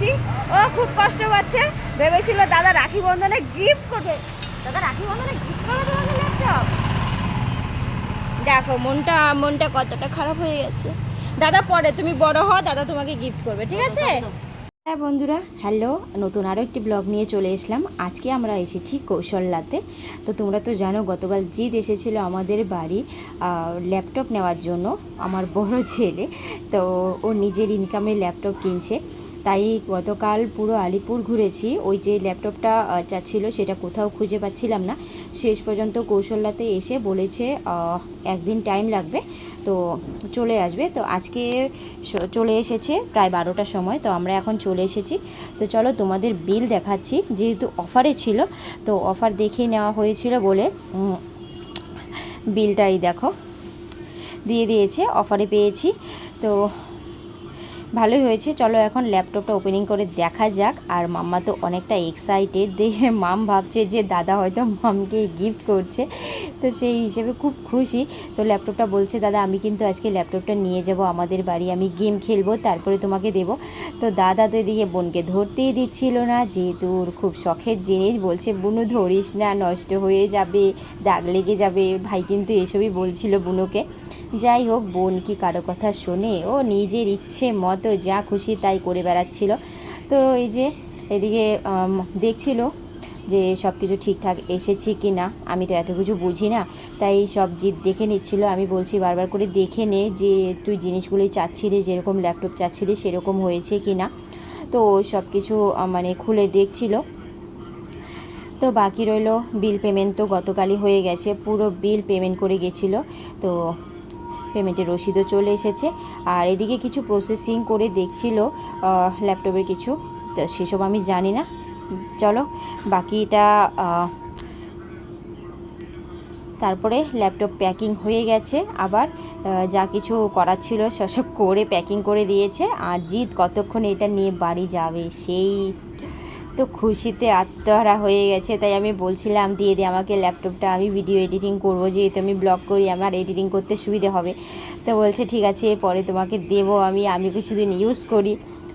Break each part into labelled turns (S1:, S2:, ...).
S1: খুশি। ও খুব কষ্ট পাচ্ছে। ভেবেছিল দাদা রাখি বন্ধনে গিফট করবে। দাদা রাখি বন্ধনে গিফট করবে তোমাকে ল্যাপটপ দেখো মনটা মনটা কতটা খারাপ হয়ে গেছে। দাদা পরে তুমি বড় হও দাদা তোমাকে গিফট করবে ঠিক আছে? হ্যাঁ বন্ধুরা। হ্যালো নতুন আরও একটি ব্লগ নিয়ে চলে এসলাম। আজকে আমরা এসেছি কৌশল্যাতে। তো তোমরা তো জানো গতকাল জিদ এসেছিল আমাদের বাড়ি ল্যাপটপ নেওয়ার জন্য আমার বড় ছেলে। তো ও নিজের ইনকামে ল্যাপটপ কিনছে। তাই গতকাল পুরো আলিপুর ঘুরেছি। ওই যে ল্যাপটপটা চাচ্ছিল, সেটা কোথাও খুঁজে পাচ্ছিলাম না। শেষ পর্যন্ত কৌশল্যাতে এসে বলেছে একদিন টাইম লাগবে, তো চলে আসবে। তো আজকে চলে এসেছে প্রায় বারোটার সময়, তো আমরা এখন চলে এসেছি। তো চলো তোমাদের বিল দেখাচ্ছি। যেহেতু অফারে ছিল, তো অফার দেখে নেওয়া হয়েছিল বলে বিলটাই দেখো। দিয়ে দিয়েছে অফারে পেয়েছি। তো ভালোই হয়েছে। চলো এখন ল্যাপটপটা ওপেনিং করে দেখা যাক। আর মাম্মা তো অনেকটা এক্সাইটেড দেখে মাম ভাবছে যে দাদা হয়তো মামকে গিফট করছে। তো সেই হিসেবে খুব খুশি। তো ল্যাপটপটা বলছে, দাদা, আমি কিন্তু আজকে ল্যাপটপটা নিয়ে যাব। আমাদের বাড়ি আমি গেম খেলব, তারপরে তোমাকে দেবো। তো দাদা তো এদিকে বোনকে ধরতেই দিচ্ছিল না। যেহেতু ওর খুব শখের জিনিস, বলছে, বুনু, ধরিস না, নষ্ট হয়ে যাবে, দাগ লেগে যাবে। ভাই কিন্তু এসবই বলছিল বুনুকে। যাই হোক, বোন কি কারও কথা শোনে? ও নিজের ইচ্ছে মতো যা খুশি তাই করে বেড়াচ্ছিল। তো এই যে এদিকে দেখছিল যে সব কিছু ঠিকঠাক এসেছে কি না। আমি তো এত কিছু বুঝি না, তাই সব জিদ দেখে নিচ্ছিল। আমি বলছি, বারবার করে দেখে নে যে তুই জিনিসগুলোই চাচ্ছিলি যেরকম ল্যাপটপ চাচ্ছিলি সেরকম হয়েছে কি না। তো সব কিছু মানে খুলে দেখছিল। তো বাকি রইল, বিল পেমেন্ট তো গতকালই হয়ে গেছে। পুরো বিল পেমেন্ট করে গেছিল। তো পেমেন্টের রসিদও চলে এসেছে। আর এদিকে কিছু প্রসেসিং করে দেখছিল ল্যাপটপের কিছু। তো সেসব আমি জানি না। চলো, বাকিটা তারপরে ল্যাপটপ প্যাকিং হয়ে গেছে। আবার যা কিছু করার ছিল সেসব করে প্যাকিং করে দিয়েছে। আর জিৎ কতক্ষণ এটা নিয়ে বাড়ি যাবে, সেই তো খুশিতে আত্মহারা হয়ে গেছে, তাই আমি বলছিলাম দিয়ে দে আমাকে ল্যাপটপটা আমি ভিডিও এডিটিং করব, যেহেতু আমি ব্লগ করি, আমার এডিটিং করতে সুবিধে হবে। তো বলছে, ঠিক আছে, পরে তোমাকে দেবো আমি আমি কিছুদিন ইউজ করি।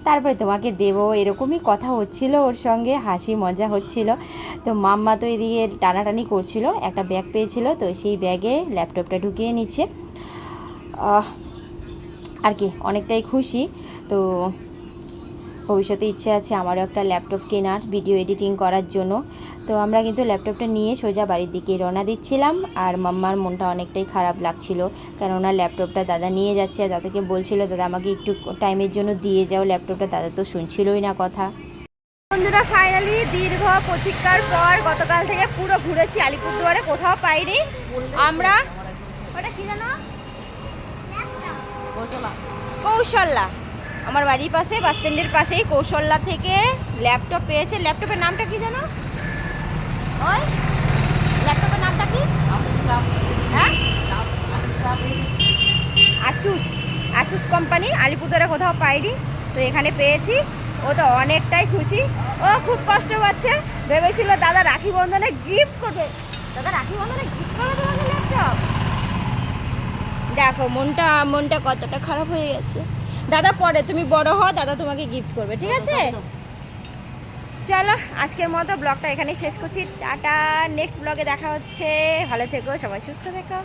S1: তারপরে তোমাকে দেবো, এরকমই কথা হচ্ছিল ওর সঙ্গে, হাসি মজা হচ্ছিল। তো মাম্মা তো এদিকে টানাটানি করছিল, একটা ব্যাগ পেয়েছিল, তো সেই ব্যাগে ল্যাপটপটা ঢুকিয়ে নিচ্ছে। আর কি, অনেকটাই খুশি। তো ভবিষ্যতে ইচ্ছে আছে আমারও একটা ল্যাপটপ কেনার ভিডিও এডিটিং করার জন্য। তো আমরা কিন্তু ল্যাপটপটা নিয়ে সোজা বাড়ির দিকে রওনা দিচ্ছিলাম আর মাম্মার মনটা অনেকটাই খারাপ লাগছিল। কেননা ল্যাপটপটা দাদা নিয়ে যাচ্ছে আর দাদাকে বলছিল, দাদা, আমাকে একটু টাইমের জন্য দিয়ে যাও, ল্যাপটপটা দাদা তো শুনছিলই না কথা। বন্ধুরা ফাইনালি দীর্ঘ প্রতীক্ষার পর গতকাল থেকে পুরো ঘুরেছি আলিপুরদুয়ারে, কোথাও পাইনি। আমরা কৌশল্যা আমার বাড়ির পাশে বাস স্ট্যান্ডের পাশেই কৌশল্যা থেকে ল্যাপটপ পেয়েছে। ল্যাপটপের নামটা কি জানো? ওই ল্যাপটপের নামটা কি? হ্যাঁ? আসুস আসুস কোম্পানি আলিপুরদুয়ারে কোথাও পাইনি, তো এখানে পেয়েছি। ও তো অনেকটাই খুশি। ও খুব কষ্ট পাচ্ছে। ভেবেছিল দাদা রাখি বন্ধনে গিফট করবে। দাদা রাখি বন্ধনে গিফট করবে তোমাকে ল্যাপটপ দেখো, মনটা মনটা কতটা খারাপ হয়ে গেছে। দাদা পরে তুমি বড় হও দাদা তোমাকে গিফট করবে ঠিক আছে? চলো আজকের মতো ব্লগটা এখানেই শেষ করছি টাটা নেক্সট ব্লগে দেখা হচ্ছে ভালো থেকো সবাই সুস্থ থেকো।